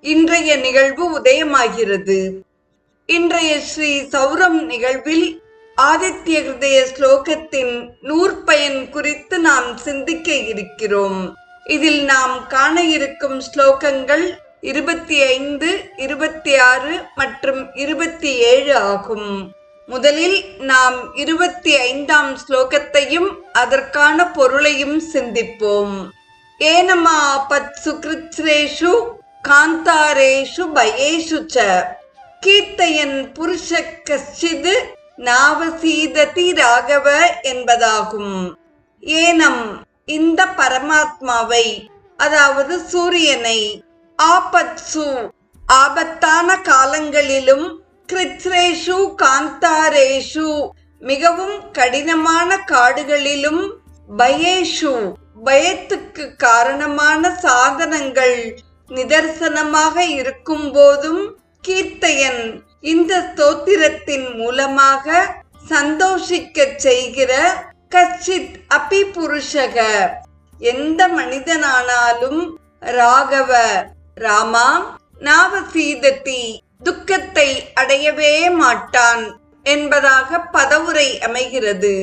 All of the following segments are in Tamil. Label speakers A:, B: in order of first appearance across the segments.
A: இன்றைய நிகழ்வு உதயமாகிறது. இன்றைய ஸ்ரீ சௌரம் நிகழ்வில் ஆதித்ய ஹிருதய ஸ்லோகத்தின் நூற்பயன் குறித்து நாம் சிந்திக்க இருக்கிறோம். இதில் நாம் காண இருக்கும் ஸ்லோகங்கள் இருபத்தி ஐந்து இருபத்தி ஆறு மற்றும் இருபத்தி ஏழு ஆகும். முதலில் நாம் இருபத்தி ஐந்தாம் ஸ்லோகத்தையும் அதற்கான பொருளையும் சிந்திப்போம். ஏனமா பத் சுகிருத்ரேஷு காந்தாரேஷு பயேஷு ச. கீர்த்தையன் புருஷ கஷ்டிது நாவசீததி ராகவ என்பதாகும். ஏனம் இந்த பரமாத்மாவை அதாவது சூரியனை ஆபத்சு ஆபத்தான காலங்களிலும் கிருத்ரேஷு காந்தாரேஷு மிகவும் கடினமான காடுகளிலும் பயேஷு பயத்துக்கு காரணமான சாதனங்கள் நிதர்சனமாக இருக்கும் போதும் கீர்த்தையன் இந்த ஸ்தோத்திரத்தின் மூலமாக சந்தோஷிக்கச் செய்கிற கச்சித் அபி புருஷக எந்த மனிதனானாலும் ராகவ ராமா நாவசீதத்தி துக்கத்தை அடையவே மாட்டான் என்பதாக பதவுரை அமைகிறது.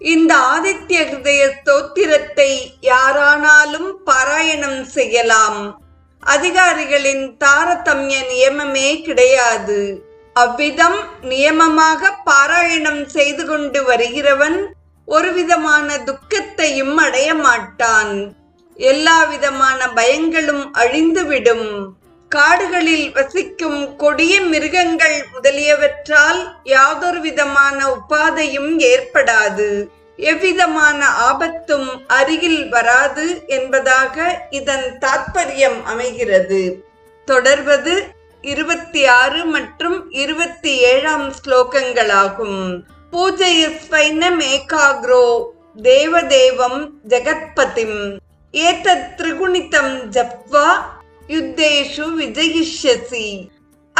A: இந்த ஆதித்ய ஹிருதய ஸ்தோத்திரத்தை யாரானாலும் பாராயணம் செய்யலாம். அதிகாரிகளின் தாரதமிய நியமமே கிடையாது. அவ்விதம் நியமமாக பாராயணம் செய்து கொண்டு வருகிறவன் ஒரு விதமான துக்கத்தையும் அடைய மாட்டான். எல்லா விதமான பயங்களும் அழிந்துவிடும். காடுகளில் வசிக்கும் கொடிய மிருகங்கள் முதலியவற்றால் யாதொரு விதமான உபாதையும் ஏற்படாது. எவ்விதமான ஆபத்தும் அருகில் வராது என்பதாக இதன் தாற்பயம் அமைகிறது. தொடர்வது இருபத்தி ஆறு மற்றும் இருபத்தி ஏழாம் ஸ்லோகங்களாகும் பூஜையஸ்வைன ஏகாக்ரோ தேவதேவம் ஜெகத்பதிம். ஏதத் திரிகுணிதம் ஜப்வா யுத்தேஷு விஜயிஷ்யசி.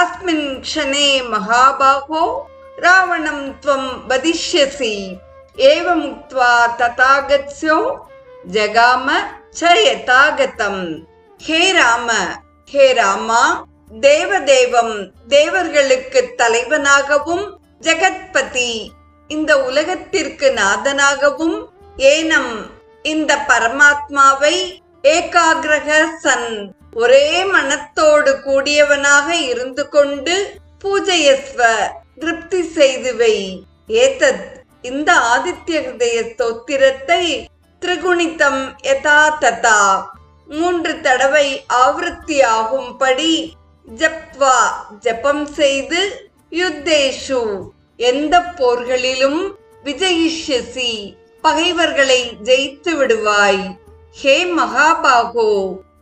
A: அஸ்மின் க்ஷணே மகாபாகோ ராவணம் துவம் வதிஷ்யசி. ஏவமுக்த்வா ததாகத்ஸ்யோ ஜகாம ச யதாகதம் ஹே ராம ஹே ராமா தேவதேவம் தேவர்களுக்கு தலைவனாகவும் ஜெகத்பதி இந்த உலகத்திற்கு நாதனாகவும் ஏனம்। இந்த பரமாத்மாவை ஏகாகிரக சன் ஒரே மனத்தோடு கூடியவனாக இருந்து கொண்டு பூஜையஸ்வ திருப்தி செய்துவை ஏதத் இந்த ஆதித்ய ஹிருதய ஸ்தோத்திரத்தை திரிகுணித்தம் யதா ததா மூன்று தடவை ஆவருத்தியாகும்படி ஜப்வா ஜபம் செய்து யுத்தேஷு. எந்த போர்களிலும் விஜயிஷ்யசி பகைவர்களை ஜெயித்து விடுவாய். ஹே மகாபாகோ.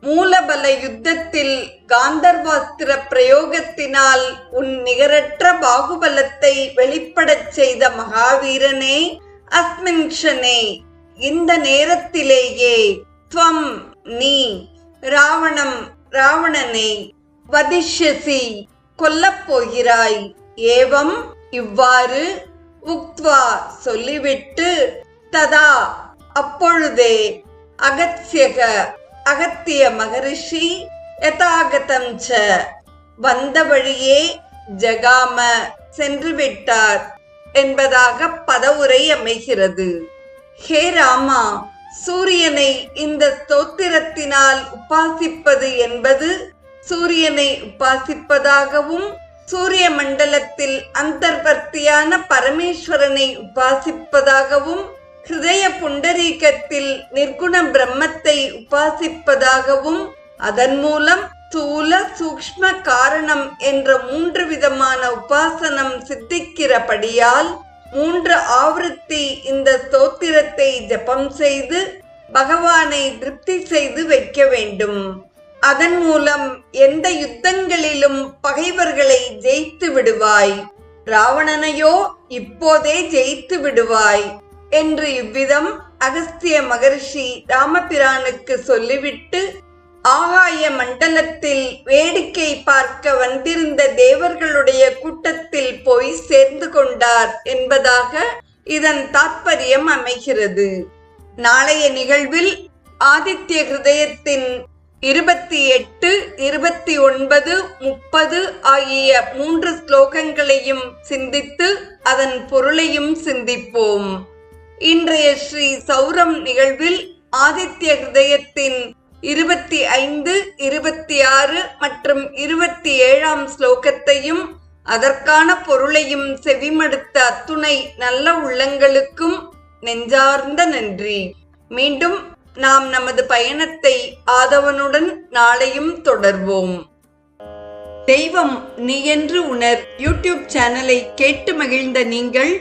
A: மூலபல யுத்தத்தில் காந்தர்வாஸ்திர பிரயோகத்தினால் உன் நிகரற்ற பாகுபலத்தை வெளிப்படச் செய்த மகாவீரனே அஸ்மின்ஷனே இந்த நேரத்திலேயே துவம் நீ ராவணம் ராவணனை வதிஷ்யசி கொல்லப் போகிறாய். ஏவம் இவ்வாறு உக்த்வா சொல்லிவிட்டு ததா அப்பொழுதே அகத்யக அகத்திய மகரிஷி யதாகதம் ச. வந்த வழியே ஜகாம சென்று விட்டார் என்பதாக பதவுரை அமைகிறது. ஹே ராமா சூரியனை இந்த ஸ்தோத்திரத்தினால் உபாசிப்பது என்பது சூரியனை உபாசிப்பதாகவும் சூரிய மண்டலத்தில் அந்தர்வர்த்தியான பரமேஸ்வரனை உபாசிப்பதாகவும் ஹிருதய புண்டரீகத்தில் நிர்குண பிரம்மத்தை உபாசிப்பதாகவும் அதன் மூலம் ஸ்தூல சூக்ஷ்ம காரணம் என்ற மூன்று விதமான உபாசனம் சித்திக்கிறபடியால் மூன்று ஆவருத்தி இந்த ஸ்தோத்திரத்தை ஜபம் செய்து பகவானை திருப்தி செய்து வைக்க வேண்டும். அதன் மூலம் எந்த யுத்தங்களிலும் பகைவர்களை ஜெயித்து விடுவாய். ராவணனையோ இப்போதே ஜெயித்து விடுவாய். என்று இவ்விதம் அகஸ்திய மகரிஷி ராமபிரானுக்கு சொல்லிவிட்டு ஆகாய மண்டலத்தில் வேடிக்கை பார்க்க வந்திருந்த தேவர்களுடைய கூட்டத்தில் போய் சேர்ந்து கொண்டார் என்பதாக இதன் தாற்பயம் அமைகிறது. நாளைய நிகழ்வில் ஆதித்ய ஹிருதயத்தின் இருபத்தி எட்டு இருபத்தி ஒன்பது முப்பது ஆகிய மூன்று ஸ்லோகங்களையும் சிந்தித்து அதன் பொருளையும் சிந்திப்போம். இன்றைய ஸ்ரீ சௌரம் நிகழ்வில் ஆதித்ய ஹிருதயத்தின் இருபத்தி ஐந்து இருபத்தி ஆறு மற்றும் இருபத்தி ஏழாம் ஸ்லோகத்தையும் அதற்கான பொருளையும் செவிமடுத்த அத்துணை நல்ல உள்ளங்களுக்கும் நெஞ்சார்ந்த நன்றி. மீண்டும் நாம் நமது பயணத்தை ஆதவனுடன் நாளையும் தொடர்வோம். தெய்வம் நீ என்று உணர் யூடியூப் சேனலை கேட்டு மகிழ்ந்த நீங்கள்